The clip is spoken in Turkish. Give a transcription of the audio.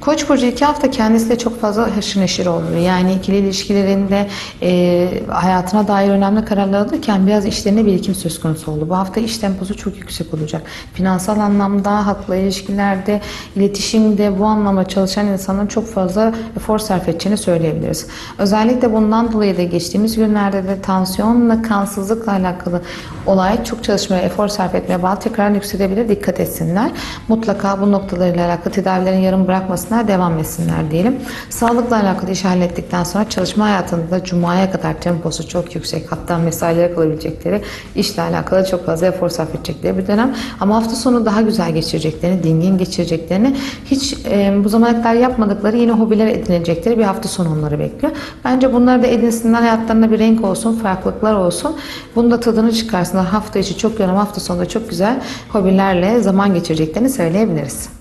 Koç burcu iki hafta kendisiyle çok fazla haşır neşir oluyor. Yani ikili ilişkilerinde e, hayatına dair önemli kararlar alırken biraz işlerine birikim söz konusu oldu. Bu hafta iş temposu çok yüksek olacak. Finansal anlamda, hakla ilişkilerde, iletişimde bu anlamda çalışan insanların çok fazla efor sarf edeceğini söyleyebiliriz. Özellikle bundan dolayı da geçtiğimiz günlerde de tansiyonla, kansızlıkla alakalı olay çok çalışmaya, efor sarf etmeye bağlı tekrar yükselebilir. Dikkat etsinler. Mutlaka bu noktalarıyla alakalı tedavilerin yarım bırakmasınlar, devam etsinler diyelim. Sağlıkla alakalı iş hallettikten sonra çalışma hayatında cumaya kadar temposu çok yüksek. Hatta mesailere kalabilecekleri, işle alakalı çok fazla efor sarf edecekleri bir dönem. Ama hafta sonu daha güzel geçireceklerini, dingin geçireceklerini, hiç e, bu zamana kadar yapmadıkları yine hobiler edinecekleri bir hafta sonu onları bekliyor. Bence bunları da edinsinler, hayatlarında bir renk olsun, farklılıklar olsun. Bunu da tadını çıkarsınlar. Hafta içi çok yoğun ama hafta sonunda çok güzel hobilerle zaman geçireceklerini söyleyebiliriz.